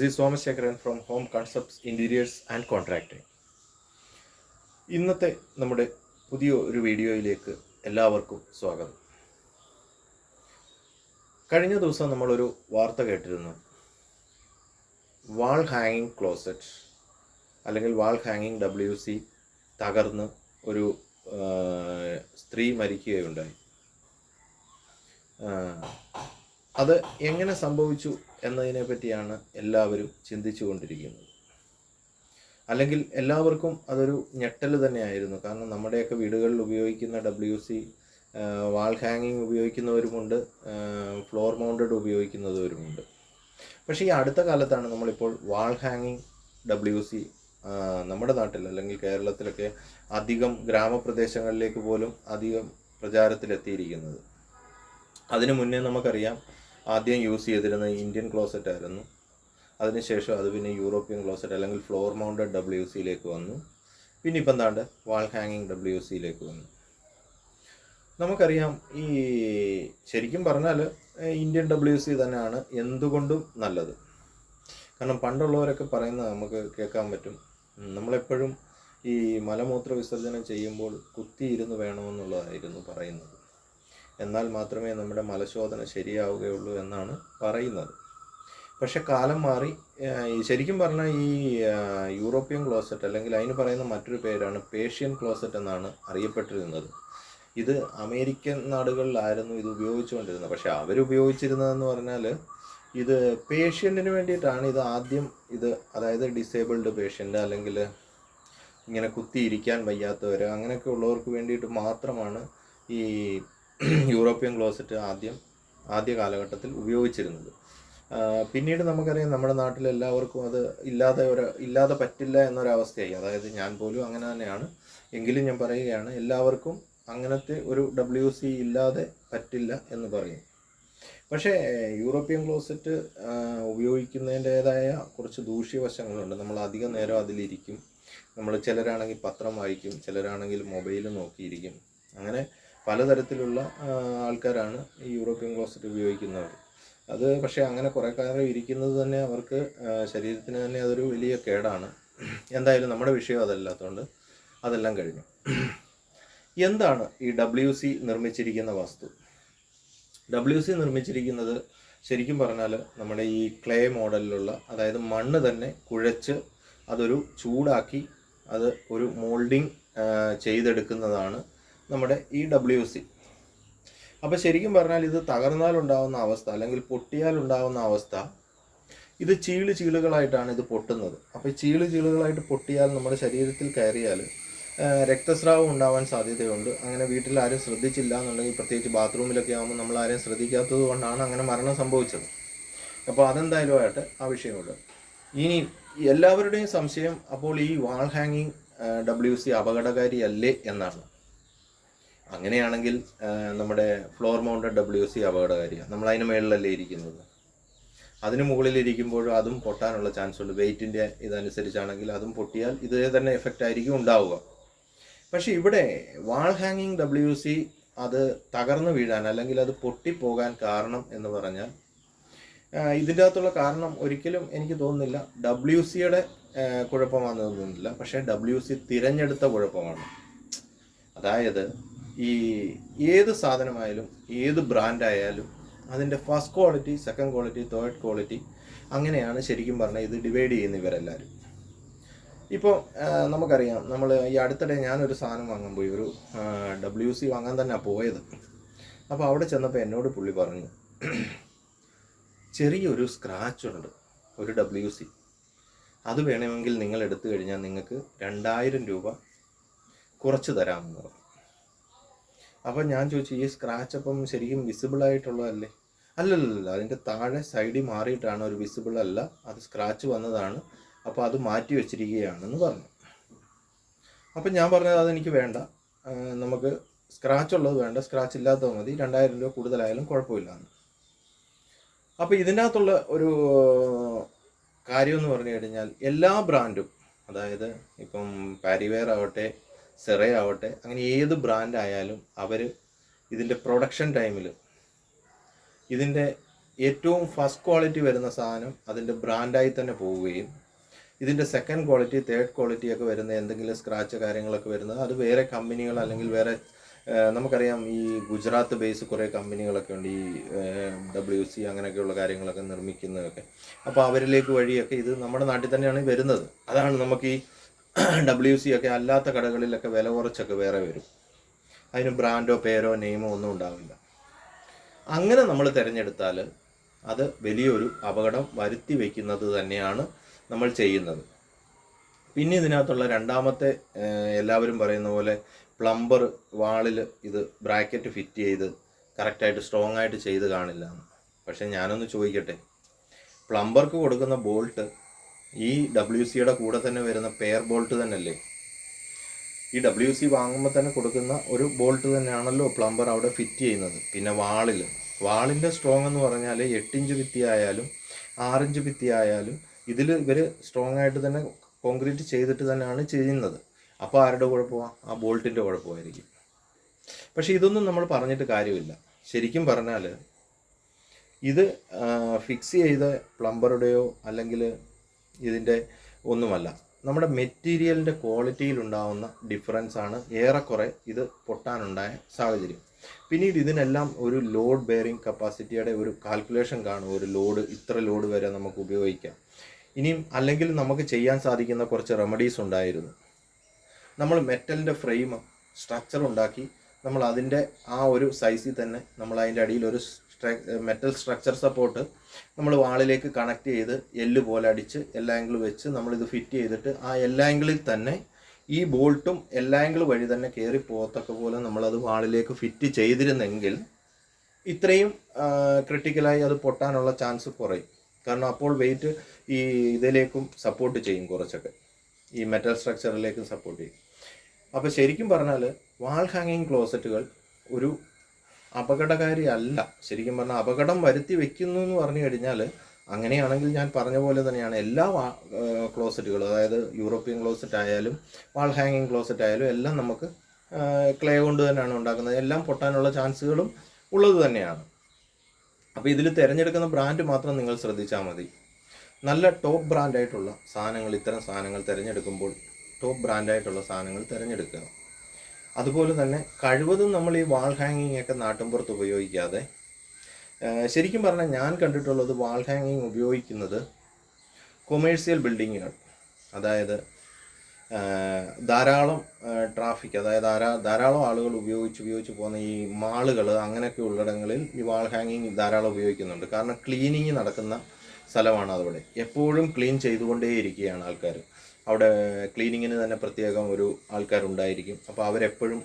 This is Somashekharan Shekharan from home concepts interiors and contracting ഇന്നത്തെ നമ്മുടെ പുതിയ ഒരു വീഡിയോയിലേക്ക് എല്ലാവർക്കും സ്വാഗതം. കഴിഞ്ഞ ദിവസം നമ്മളൊരു വാർത്ത കേട്ടിരുന്നു. വാൾ ഹാങ്ങിങ് ക്ലോസറ്റ് അല്ലെങ്കിൽ വാൾ ഹാങ്ങിങ് ഡബ്ല്യു സി തകർന്ന് ഒരു സ്ത്രീ മരിക്കുകയുണ്ടായി. അത് എങ്ങനെ സംഭവിച്ചു എന്നതിനെ പറ്റിയാണ് എല്ലാവരും ചിന്തിച്ചു കൊണ്ടിരിക്കുന്നത് അല്ലെങ്കിൽ എല്ലാവർക്കും അതൊരു ഞെട്ടൽ തന്നെയായിരുന്നു. കാരണം നമ്മുടെയൊക്കെ വീടുകളിൽ ഉപയോഗിക്കുന്ന ഡബ്ല്യു സി വാൾ ഹാങ്ങിങ് ഉപയോഗിക്കുന്നവരുമുണ്ട് ഫ്ലോർ മൗണ്ടഡ് ഉപയോഗിക്കുന്നവരുമുണ്ട്. പക്ഷേ ഈ അടുത്ത കാലത്താണ് നമ്മളിപ്പോൾ വാൾ ഹാങ്ങിങ് ഡബ്ല്യു സി നമ്മുടെ നാട്ടിൽ അല്ലെങ്കിൽ കേരളത്തിലൊക്കെ അധികം ഗ്രാമപ്രദേശങ്ങളിലേക്ക് പോലും അധികം പ്രചാരത്തിലെത്തിയിരിക്കുന്നത്. അതിനു മുന്നേ നമുക്കറിയാം ആദ്യം യൂസ് ചെയ്തിരുന്നത് ഇന്ത്യൻ ക്ലോസറ്റ് ആയിരുന്നു. അതിനുശേഷം അത് പിന്നെ യൂറോപ്യൻ ക്ലോസറ്റ് അല്ലെങ്കിൽ ഫ്ലോർ മൗണ്ടഡ് ഡബ്ല്യു സിയിലേക്ക് വന്നു. പിന്നെ ഇപ്പം എന്താണ്ട്? വാൾ ഹാങ്ങിങ് ഡബ്ല്യു സിയിലേക്ക് വന്നു. നമുക്കറിയാം ഈ ശരിക്കും പറഞ്ഞാൽ ഇന്ത്യൻ ഡബ്ല്യു സി തന്നെയാണ് എന്തുകൊണ്ടും നല്ലത്. കാരണം പണ്ടുള്ളവരൊക്കെ പറയുന്നത് നമുക്ക് കേൾക്കാൻ പറ്റും. നമ്മളെപ്പോഴും ഈ മലമൂത്ര വിസർജനം ചെയ്യുമ്പോൾ കുത്തിയിരുന്ന് വേണമെന്നുള്ളതായിരുന്നു പറയുന്നത്. എന്നാൽ മാത്രമേ നമ്മുടെ മലശോധന ശരിയാവുകയുള്ളൂ എന്നാണ് പറയുന്നത്. പക്ഷെ കാലം മാറി ശരിക്കും പറഞ്ഞാൽ ഈ യൂറോപ്യൻ ക്ലോസറ്റ് അല്ലെങ്കിൽ അതിന് പറയുന്ന മറ്റൊരു പേരാണ് പേഷ്യൻ ക്ലോസറ്റ് എന്നാണ് അറിയപ്പെട്ടിരുന്നത്. ഇത് അമേരിക്കൻ നാടുകളിലായിരുന്നു ഇത് ഉപയോഗിച്ചുകൊണ്ടിരുന്നത്. പക്ഷേ അവരുപയോഗിച്ചിരുന്നതെന്ന് പറഞ്ഞാൽ ഇത് പേഷ്യന്റിന് വേണ്ടിയിട്ടാണ് ഇത് ആദ്യം ഇത് അതായത് ഡിസേബിൾഡ് പേഷ്യന്റ് അല്ലെങ്കിൽ ഇങ്ങനെ കുത്തിയിരിക്കാൻ വയ്യാത്തവർ അങ്ങനെയൊക്കെ ഉള്ളവർക്ക് വേണ്ടിയിട്ട് മാത്രമാണ് ഈ യൂറോപ്യൻ ക്ലോസറ്റ് ആദ്യം ആദ്യ കാലഘട്ടത്തിൽ ഉപയോഗിച്ചിരുന്നത്. പിന്നീട് നമുക്കറിയാം നമ്മുടെ നാട്ടിൽ എല്ലാവർക്കും അത് ഇല്ലാതെ ഒരു ഇല്ലാതെ പറ്റില്ല എന്നൊരവസ്ഥയായി. അതായത് ഞാൻ പോലും അങ്ങനെ തന്നെയാണ്. എങ്കിലും ഞാൻ പറയുകയാണ് എല്ലാവർക്കും അങ്ങനത്തെ ഒരു ഡബ്ല്യു സി ഇല്ലാതെ പറ്റില്ല എന്ന് പറയും. പക്ഷേ യൂറോപ്യൻ ക്ലോസറ്റ് ഉപയോഗിക്കുന്നതിന്റേതായ കുറച്ച് ദൂഷ്യവശങ്ങളുണ്ട്. നമ്മൾ അധികം നേരം അതിലിരിക്കും. നമ്മൾ ചിലരാണെങ്കിൽ പത്രം വായിക്കും ചിലരാണെങ്കിൽ മൊബൈൽ നോക്കിയിരിക്കും. അങ്ങനെ പലതരത്തിലുള്ള ആൾക്കാരാണ് ഈ യൂറോപ്യൻ ക്ലോസറ്റ് ഉപയോഗിക്കുന്നവർ. അത് പക്ഷേ അങ്ങനെ കുറേ കാലം ഇരിക്കുന്നത് തന്നെ അവർക്ക് ശരീരത്തിന് തന്നെ അതൊരു വലിയ കേടാണ്. എന്തായാലും നമ്മുടെ വിഷയം അതല്ലാത്തതുകൊണ്ട് അതെല്ലാം കഴിഞ്ഞു. എന്താണ് ഈ ഡബ്ല്യു സി നിർമ്മിച്ചിരിക്കുന്ന വസ്തു? ഡബ്ല്യു സി നിർമ്മിച്ചിരിക്കുന്നത് ശരിക്കും പറഞ്ഞാൽ നമ്മുടെ ഈ ക്ലേ മോഡലിലുള്ള അതായത് മണ്ണ് തന്നെ കുഴച്ച് അതൊരു ചൂടാക്കി അത് ഒരു മോൾഡിങ് ചെയ്തെടുക്കുന്നതാണ് നമ്മുടെ ഇ ഡബ്ല്യു സി അപ്പോൾ ശരിക്കും പറഞ്ഞാൽ ഇത് തകർന്നാലുണ്ടാവുന്ന അവസ്ഥ അല്ലെങ്കിൽ പൊട്ടിയാലുണ്ടാവുന്ന അവസ്ഥ ഇത് ചീൾ ചീളുകളായിട്ടാണ് ഇത് പൊട്ടുന്നത്. അപ്പോൾ ചീൾ ചീളുകളായിട്ട് പൊട്ടിയാൽ നമ്മുടെ ശരീരത്തിൽ കയറിയാൽ രക്തസ്രാവം ഉണ്ടാവാൻ സാധ്യതയുണ്ട്. അങ്ങനെ വീട്ടിൽ ആരും ശ്രദ്ധിച്ചില്ല എന്നുണ്ടെങ്കിൽ പ്രത്യേകിച്ച് ബാത്റൂമിലൊക്കെ ആകുമ്പോൾ നമ്മൾ ആരും ശ്രദ്ധിക്കാത്തത് കൊണ്ടാണ് അങ്ങനെ മരണം സംഭവിച്ചത്. അപ്പോൾ അതെന്തായാലും ആയിട്ട് ആ വിഷയമുണ്ട്. ഇനി എല്ലാവരുടെയും സംശയം അപ്പോൾ ഈ വാൾ ഹാങ്ങിങ് ഡബ്ല്യു സി അപകടകാരിയല്ലേ എന്നാണ്. അങ്ങനെയാണെങ്കിൽ നമ്മുടെ ഫ്ലോർ മൗണ്ടഡ് ഡബ്ല്യു സി അപകടകാരിയാണ് നമ്മൾ അതിന് മുകളിലല്ലേ ഇരിക്കുന്നത്. അതിന് മുകളിൽ ഇരിക്കുമ്പോഴും അതും പൊട്ടാനുള്ള ചാൻസ് ഉണ്ട്. വെയിറ്റിന്റെ ഇതനുസരിച്ചാണെങ്കിൽ അതും പൊട്ടിയാൽ ഇതേ തന്നെ എഫക്റ്റ് ആയിരിക്കും ഉണ്ടാവുക. പക്ഷേ ഇവിടെ വാൾ ഹാങ്ങിങ് ഡബ്ല്യു സി അത് തകർന്നു വീഴാൻ അല്ലെങ്കിൽ അത് പൊട്ടിപ്പോകാൻ കാരണം എന്ന് പറഞ്ഞാൽ ഇതിന്റെ അകത്തുള്ള കാരണം ഒരിക്കലും എനിക്ക് തോന്നുന്നില്ല. ഡബ്ല്യു സിയുടെ കുഴപ്പമാണെന്ന് തോന്നുന്നില്ല. പക്ഷേ ഡബ്ല്യു സി തിരഞ്ഞെടുത്ത കുഴപ്പമാണ്. അതായത് ഈ ഏത് സാധനമായാലും ഏത് ബ്രാൻഡായാലും അതിന്റെ first quality second quality third quality അങ്ങനെയാണ് ശരിക്കും പറഞ്ഞാൽ ഇത് ഡിവൈഡ് ചെയ്യുന്ന ഇവരെല്ലാവരും ഇപ്പോൾ നമുക്കറിയാം നമ്മൾ ഈ അടുത്തിടെ ഞാനൊരു സാധനം വാങ്ങാൻ പോയി ഒരു ഡബ്ല്യു സി വാങ്ങാൻ തന്നെ പോയത്. അപ്പോൾ അവിടെ ചെന്നപ്പോൾ എന്നോട് പുള്ളി പറഞ്ഞു ചെറിയൊരു സ്ക്രാച്ച് ഉണ്ട് ഒരു ഡബ്ല്യു സി അത് വേണമെങ്കിൽ നിങ്ങൾ എടുത്തു കഴിഞ്ഞാൽ നിങ്ങൾക്ക് രണ്ടായിരം രൂപ കുറച്ച് തരാമെന്ന് പറഞ്ഞു. അപ്പം ഞാൻ ചോദിച്ചു ഈ സ്ക്രാച്ച് അപ്പം ശരിക്കും വിസിബിൾ ആയിട്ടുള്ളതല്ലേ? അല്ലല്ലല്ല അതിന്റെ താഴെ സൈഡിൽ മാറിയിട്ടാണ് ഒരു വിസിബിൾ അല്ല അത് സ്ക്രാച്ച് വന്നതാണ്. അപ്പോൾ അത് മാറ്റി വെച്ചിരിക്കുകയാണെന്ന് പറഞ്ഞു. അപ്പം ഞാൻ പറഞ്ഞത് അതെനിക്ക് വേണ്ട. നമുക്ക് സ്ക്രാച്ച് ഉള്ളത് വേണ്ട. സ്ക്രാച്ച് ഇല്ലാത്തത് മതി. രണ്ടായിരം രൂപ കൂടുതലായാലും കുഴപ്പമില്ല എന്ന് അപ്പോൾ ഇതിനകത്തുള്ള ഒരു കാര്യം എന്ന് പറഞ്ഞു കഴിഞ്ഞാൽ എല്ലാ ബ്രാൻഡും അതായത് ഇപ്പം പാരിവെയർ ആവട്ടെ സെറ ആവട്ടെ അങ്ങനെ ഏത് ബ്രാൻഡ് ആയാലും അവർ ഇതിന്റെ പ്രൊഡക്ഷൻ ടൈമിൽ ഇതിന്റെ ഏറ്റവും ഫസ്റ്റ് ക്വാളിറ്റി വരുന്ന സാധനം അതിന്റെ ബ്രാൻഡായി തന്നെ പോവുകയും ഇതിന്റെ സെക്കൻഡ് ക്വാളിറ്റി തേർഡ് ക്വാളിറ്റി ഒക്കെ വരുന്ന എന്തെങ്കിലും സ്ക്രാച്ച് കാര്യങ്ങളൊക്കെ വരുന്നത് അത് വേറെ കമ്പനികൾ അല്ലെങ്കിൽ വേറെ നമുക്കറിയാം ഈ ഗുജറാത്ത് ബേസ് കുറേ കമ്പനികളൊക്കെ ഉണ്ട്. ഈ ഡബ്ല്യു സി അങ്ങനെയൊക്കെയുള്ള കാര്യങ്ങളൊക്കെ നിർമ്മിക്കുന്നതൊക്കെ. അപ്പോൾ അവരിലേക്ക് വഴിയൊക്കെ ഇത് നമ്മുടെ നാട്ടിൽ തന്നെയാണ് വരുന്നത്. അതാണ് നമുക്ക് ഈ ഡബ്ല്യു സി ഒക്കെ അല്ലാത്ത കടകളിലൊക്കെ വില കുറച്ചൊക്കെ വേറെ വരും. അതിന് ബ്രാൻഡോ പേരോ നെയിമോ ഒന്നും ഉണ്ടാവില്ല. അങ്ങനെ നമ്മൾ തിരഞ്ഞെടുത്താൽ അത് വലിയൊരു അപകടം വരുത്തി വയ്ക്കുന്നത് തന്നെയാണ് നമ്മൾ ചെയ്യുന്നത്. പിന്നെ ഇതിനകത്തുള്ള രണ്ടാമത്തെ എല്ലാവരും പറയുന്ന പോലെ പ്ലംബർ വാളിൽ ഇത് ബ്രാക്കറ്റ് ഫിറ്റ് ചെയ്ത് കറക്റ്റായിട്ട് സ്ട്രോങ് ആയിട്ട് ചെയ്ത് കാണില്ല പക്ഷെ ഞാനൊന്ന് ചോദിക്കട്ടെ? പ്ലംബർക്ക് കൊടുക്കുന്ന ബോൾട്ട് ഈ ഡബ്ല്യു സിയുടെ കൂടെ തന്നെ വരുന്ന പെയർ ബോൾട്ട് തന്നെയല്ലേ? ഈ ഡബ്ല്യു സി വാങ്ങുമ്പോൾ തന്നെ കൊടുക്കുന്ന ഒരു ബോൾട്ട് തന്നെയാണല്ലോ പ്ലംബർ അവിടെ ഫിറ്റ് ചെയ്യുന്നത്. പിന്നെ വാളിൽ വാളിന്റെ സ്ട്രോങ് എന്ന് പറഞ്ഞാൽ എട്ടിഞ്ച് ഭിത്തി ആയാലും ആറിഞ്ച് ഭിത്തി ആയാലും ഇതിൽ ഇവർ സ്ട്രോങ് ആയിട്ട് തന്നെ കോൺക്രീറ്റ് ചെയ്തിട്ട് തന്നെയാണ് ചെയ്യുന്നത്. അപ്പോൾ ആരുടെ കുഴപ്പമാണ് ആ ബോൾട്ടിന്റെ കുഴപ്പമായിരിക്കും. പക്ഷേ ഇതൊന്നും നമ്മൾ പറഞ്ഞിട്ട് കാര്യമില്ല. ശരിക്കും പറഞ്ഞാൽ ഇത് ഫിക്സ് ചെയ്ത പ്ലംബറുടെയോ അല്ലെങ്കിൽ ഇതിന്റെ ഒന്നുമല്ല. നമ്മുടെ മെറ്റീരിയലിന്റെ ക്വാളിറ്റിയിൽ ഉണ്ടാകുന്ന ഡിഫറൻസ് ആണ് ഏറെക്കുറെ ഇത് പൊട്ടാനുണ്ടായ സാഹചര്യം. പിന്നീട് ഇതിനെല്ലാം ഒരു ലോഡ് ബെയറിംഗ് കപ്പാസിറ്റിയുടെ ഒരു കാൽക്കുലേഷൻ കാണും. ഒരു ലോഡ് ഇത്ര ലോഡ് വരെ നമുക്ക് ഉപയോഗിക്കാം. ഇനിയും അല്ലെങ്കിൽ നമുക്ക് ചെയ്യാൻ സാധിക്കുന്ന കുറച്ച് റെമഡീസ് ഉണ്ടായിരുന്നു. നമ്മൾ മെറ്റലിന്റെ ഫ്രെയിം സ്ട്രക്ചർ ഉണ്ടാക്കി. നമ്മൾ അതിന്റെ ആ ഒരു സൈസിൽ തന്നെ നമ്മൾ അതിന്റെ അടിയിൽ ഒരു മെറ്റൽ സ്ട്രക്ചർ സപ്പോർട്ട് നമ്മൾ വാളിലേക്ക് കണക്ട് ചെയ്ത് എല്ല് പോലെ അടിച്ച് എല്ലാ ആംഗിൾ വെച്ച് നമ്മളിത് ഫിറ്റ് ചെയ്തിട്ട് ആ എല്ലാ ആംഗിളിൽ തന്നെ ഈ ബോൾട്ടും എല്ലാ ആംഗിൾ വഴി തന്നെ കയറി പോകത്തക്ക പോലെ നമ്മളത് വാളിലേക്ക് ഫിറ്റ് ചെയ്തിരുന്നെങ്കിൽ ഇത്രയും ക്രിട്ടിക്കലായി അത് പൊട്ടാനുള്ള ചാൻസ് കുറയും. കാരണം അപ്പോൾ വെയിറ്റ് ഈ ഇതിലേക്കും സപ്പോർട്ട് ചെയ്യും കുറച്ചൊക്കെ. ഈ മെറ്റൽ സ്ട്രക്ചറിലേക്കും സപ്പോർട്ട് ചെയ്യും. അപ്പോൾ ശരിക്കും പറഞ്ഞാൽ വാൾ ഹാങ്ങിങ് ക്ലോസറ്റുകൾ ഒരു അപകടകാരി അല്ല ശരിക്കും പറഞ്ഞാൽ അപകടം വരുത്തി വെക്കുന്നു എന്ന് പറഞ്ഞു കഴിഞ്ഞാൽ അങ്ങനെയാണെങ്കിൽ ഞാൻ പറഞ്ഞ പോലെ തന്നെയാണ് എല്ലാ ക്ലോസറ്റുകളും അതായത് യൂറോപ്യൻ ക്ലോസറ്റ് ആയാലും വാൾ ഹാങ്ങിങ് ക്ലോസറ്റ് ആയാലും എല്ലാം നമുക്ക് ക്ലേ കൊണ്ട് തന്നെയാണ് ഉണ്ടാക്കുന്നത്. എല്ലാം പൊട്ടാനുള്ള ചാൻസുകളും ഉള്ളത് തന്നെയാണ്. അപ്പോൾ ഇതിൽ തിരഞ്ഞെടുക്കുന്ന ബ്രാൻഡ് മാത്രം നിങ്ങൾ ശ്രദ്ധിച്ചാൽ മതി. നല്ല ടോപ്പ് ബ്രാൻഡായിട്ടുള്ള സാധനങ്ങൾ ഇത്തരം സാധനങ്ങൾ തിരഞ്ഞെടുക്കുമ്പോൾ ടോപ്പ് ബ്രാൻഡായിട്ടുള്ള സാധനങ്ങൾ തിരഞ്ഞെടുക്കുക. അതുപോലെ തന്നെ കഴിവതും നമ്മൾ ഈ വാൾ ഹാങ്ങിങ് ഒക്കെ നാട്ടിൻപുറത്ത് ഉപയോഗിക്കാതെ ശരിക്കും പറഞ്ഞാൽ ഞാൻ കണ്ടിട്ടുള്ളത് വാൾ ഹാങ്ങിങ് ഉപയോഗിക്കുന്നത് കൊമേഴ്സ്യൽ ബിൽഡിങ്ങുകൾ അതായത് ധാരാളം ട്രാഫിക് അതായത് ധാരാ ധാരാളം ആളുകൾ ഉപയോഗിച്ച് ഉപയോഗിച്ച് പോകുന്ന ഈ മാളുകൾ അങ്ങനെയൊക്കെ ഉള്ളിടങ്ങളിൽ ഈ വാൾ ഹാങ്ങിങ് ധാരാളം ഉപയോഗിക്കുന്നുണ്ട്. കാരണം ക്ലീനിങ് നടക്കുന്ന സ്ഥലമാണ് അതവിടെ. എപ്പോഴും ക്ലീൻ ചെയ്തുകൊണ്ടേയിരിക്കുകയാണ് ആൾക്കാർ. അവിടെ ക്ലീനിങ്ങിന് തന്നെ പ്രത്യേകം ഒരു ആൾക്കാരുണ്ടായിരിക്കും. അപ്പോൾ അവരെപ്പോഴും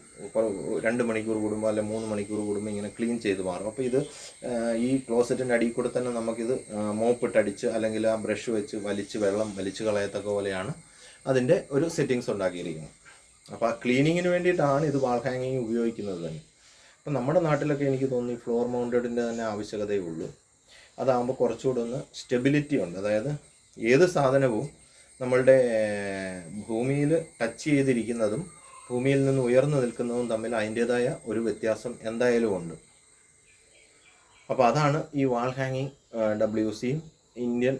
രണ്ട് മണിക്കൂർ കൂടുമ്പോൾ അല്ലെങ്കിൽ മൂന്ന് മണിക്കൂർ കൂടുമ്പോൾ ഇങ്ങനെ ക്ലീൻ ചെയ്ത് മാറും. അപ്പോൾ ഇത് ഈ ക്ലോസറ്റിന്റെ അടിയിൽ കൂടെ തന്നെ നമുക്കിത് മോപ്പിട്ടടിച്ച് അല്ലെങ്കിൽ ആ ബ്രഷ് വെച്ച് വലിച്ച് വെള്ളം വലിച്ച് കളയത്തക്ക പോലെയാണ് അതിന്റെ ഒരു സെറ്റിങ്സ് ഉണ്ടാക്കിയിരിക്കുന്നത്. അപ്പോൾ ആ ക്ലീനിങ്ങിന് വേണ്ടിയിട്ടാണ് ഇത് വാൾ ഹാങ്ങിങ് ഉപയോഗിക്കുന്നത് തന്നെ. അപ്പം നമ്മുടെ നാട്ടിലൊക്കെ എനിക്ക് തോന്നുന്നു ഫ്ലോർ മൗണ്ടഡിന്റെ തന്നെ ആവശ്യകതയേ ഉള്ളൂ. അതാകുമ്പോൾ കുറച്ചുകൂടെ ഒന്ന് സ്റ്റെബിലിറ്റി ഉണ്ട്. അതായത് ഏത് സാധനവും നമ്മളുടെ ഭൂമിയിൽ ടച്ച് ചെയ്തിരിക്കുന്നതും ഭൂമിയിൽ നിന്ന് ഉയർന്നു നിൽക്കുന്നതും തമ്മിൽ അതിന്റേതായ ഒരു വ്യത്യാസം എന്തായാലും ഉണ്ട്. അപ്പോൾ അതാണ് ഈ വാൾ ഹാങ്ങിങ് ഡബ്ല്യു സിയും ഇന്ത്യൻ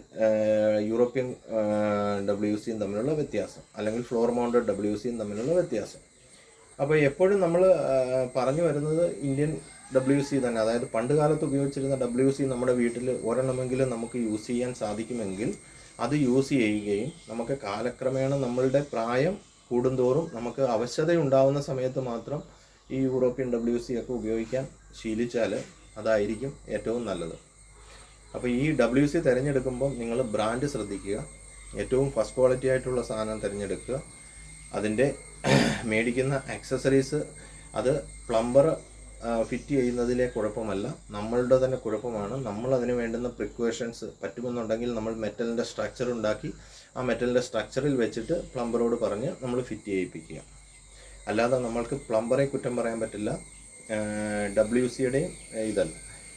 യൂറോപ്യൻ ഡബ്ല്യു സിയും തമ്മിലുള്ള വ്യത്യാസം. അല്ലെങ്കിൽ ഫ്ലോർ മൗണ്ടഡ് ഡബ്ല്യു സിയും തമ്മിലുള്ള വ്യത്യാസം. അപ്പോൾ എപ്പോഴും നമ്മൾ പറഞ്ഞു വരുന്നത് ഇന്ത്യൻ ഡബ്ല്യു സി തന്നെ. അതായത് പണ്ട് കാലത്ത് ഉപയോഗിച്ചിരുന്ന ഡബ്ല്യു സി നമ്മുടെ വീട്ടിൽ ഒരെണ്ണമെങ്കിലും നമുക്ക് യൂസ് ചെയ്യാൻ സാധിക്കുമെങ്കിൽ അത് യൂസ് ചെയ്യുകയും നമുക്ക് കാലക്രമേണ നമ്മളുടെ പ്രായം കൂടുന്തോറും നമുക്ക് അവശതയുണ്ടാവുന്ന സമയത്ത് മാത്രം ഈ യൂറോപ്യൻ ഡബ്ല്യു സി ഒക്കെ ഉപയോഗിക്കാൻ ശീലിച്ചാൽ അതായിരിക്കും ഏറ്റവും നല്ലത്. അപ്പോൾ ഈ ഡബ്ല്യു സി തിരഞ്ഞെടുക്കുമ്പോൾ നിങ്ങൾ ബ്രാൻഡ് ശ്രദ്ധിക്കുക. ഏറ്റവും ഫസ്റ്റ് ക്വാളിറ്റി ആയിട്ടുള്ള സാധനം തിരഞ്ഞെടുക്കുക. അതിന്റെ മേടിക്കുന്ന ആക്സസറീസ് അത് പ്ലംബർ ഫിറ്റ് ചെയ്യുന്നതിലെ കുഴപ്പമല്ല. നമ്മളുടെ തന്നെ കുഴപ്പമാണ്. നമ്മൾ അതിന് വേണ്ടുന്ന പ്രിക്വേഷൻസ് പറ്റുമെന്നുണ്ടെങ്കിൽ നമ്മൾ മെറ്റലിന്റെ സ്ട്രക്ചർ ഉണ്ടാക്കി ആ മെറ്റലിന്റെ സ്ട്രക്ചറിൽ വെച്ചിട്ട് പ്ലംബറോട് പറഞ്ഞ് നമ്മൾ ഫിറ്റ് ചെയ്യിപ്പിക്കുക. അല്ലാതെ നമ്മൾക്ക് പ്ലംബറെ കുറ്റം പറയാൻ പറ്റില്ല. ഡബ്ല്യു സിയുടെയും ഇതല്ല.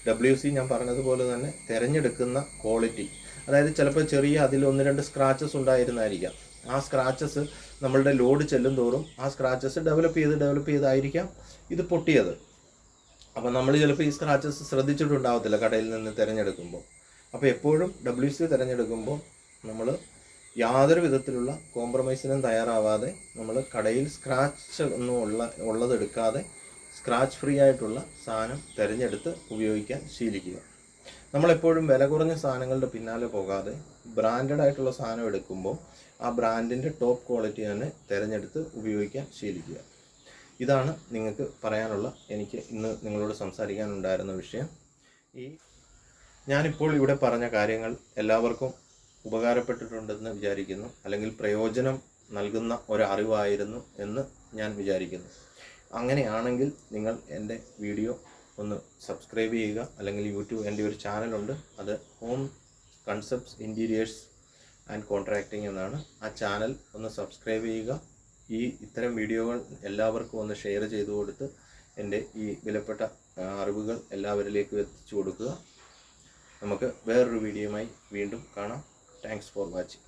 ഡബ്ല്യു സി ഞാൻ പറഞ്ഞതുപോലെ തന്നെ തിരഞ്ഞെടുക്കുന്ന ക്വാളിറ്റി അതായത് ചിലപ്പോൾ ചെറിയ അതിൽ ഒന്ന് രണ്ട് സ്ക്രാച്ചസ് ഉണ്ടായിരുന്നായിരിക്കാം. ആ സ്ക്രാച്ചസ് നമ്മളുടെ ലോഡ് ചെല്ലും തോറും ആ സ്ക്രാച്ചസ് ഡെവലപ്പ് ചെയ്ത് ഡെവലപ്പ് ചെയ്തായിരിക്കാം ഇത് പൊട്ടിയത്. അപ്പോൾ നമ്മൾ ചിലപ്പോൾ ഈ സ്ക്രാച്ചസ് ശ്രദ്ധിച്ചിട്ടുണ്ടാവത്തില്ല കടയിൽ നിന്ന് തിരഞ്ഞെടുക്കുമ്പോൾ. അപ്പോൾ എപ്പോഴും ഡബ്ല്യു സി തിരഞ്ഞെടുക്കുമ്പോൾ നമ്മൾ യാതൊരു വിധത്തിലുള്ള കോംപ്രമൈസിനും തയ്യാറാവാതെ നമ്മൾ കടയിൽ സ്ക്രാച്ച് ഒന്നും ഉള്ള ഉള്ളതെടുക്കാതെ സ്ക്രാച്ച് ഫ്രീ ആയിട്ടുള്ള സാധനം തിരഞ്ഞെടുത്ത് ഉപയോഗിക്കാൻ ശീലിക്കുക. നമ്മളെപ്പോഴും വില കുറഞ്ഞ സാധനങ്ങളുടെ പിന്നാലെ പോകാതെ ബ്രാൻഡഡ് ആയിട്ടുള്ള സാധനം എടുക്കുമ്പോൾ ആ ബ്രാൻഡിന്റെ ടോപ്പ് ക്വാളിറ്റി തന്നെ തിരഞ്ഞെടുത്ത് ഉപയോഗിക്കാൻ ശീലിക്കുക. ഇതാണ് നിങ്ങൾക്ക് പറയാനുള്ള എനിക്ക് ഇന്ന് നിങ്ങളോട് സംസാരിക്കാനുണ്ടായിരുന്ന വിഷയം. ഈ ഞാനിപ്പോൾ ഇവിടെ പറഞ്ഞ കാര്യങ്ങൾ എല്ലാവർക്കും ഉപകാരപ്പെട്ടിട്ടുണ്ടെന്ന് വിചാരിക്കുന്നു അല്ലെങ്കിൽ പ്രയോജനം നൽകുന്ന ഒരറിവായിരുന്നു എന്ന് ഞാൻ വിചാരിക്കുന്നു. അങ്ങനെയാണെങ്കിൽ നിങ്ങൾ എന്റെ വീഡിയോ ഒന്ന് സബ്സ്ക്രൈബ് ചെയ്യുക അല്ലെങ്കിൽ യൂട്യൂബ് എന്റെ ഒരു ചാനലുണ്ട് അത് home concepts interiors and contracting എന്നാണ്. ആ ചാനൽ ഒന്ന് സബ്സ്ക്രൈബ് ചെയ്യുക ഈ ഇത്തരം വീഡിയോകൾ എല്ലാവർക്കും ഒന്ന് ഷെയർ ചെയ്തു കൊടുത്ത് എന്റെ ഈ വിലപ്പെട്ട അറിവുകൾ എല്ലാവരിലേക്കും എത്തിച്ചു കൊടുക്കുക. നമുക്ക് വേറൊരു വീഡിയോയുമായി വീണ്ടും കാണാം. Thanks for watching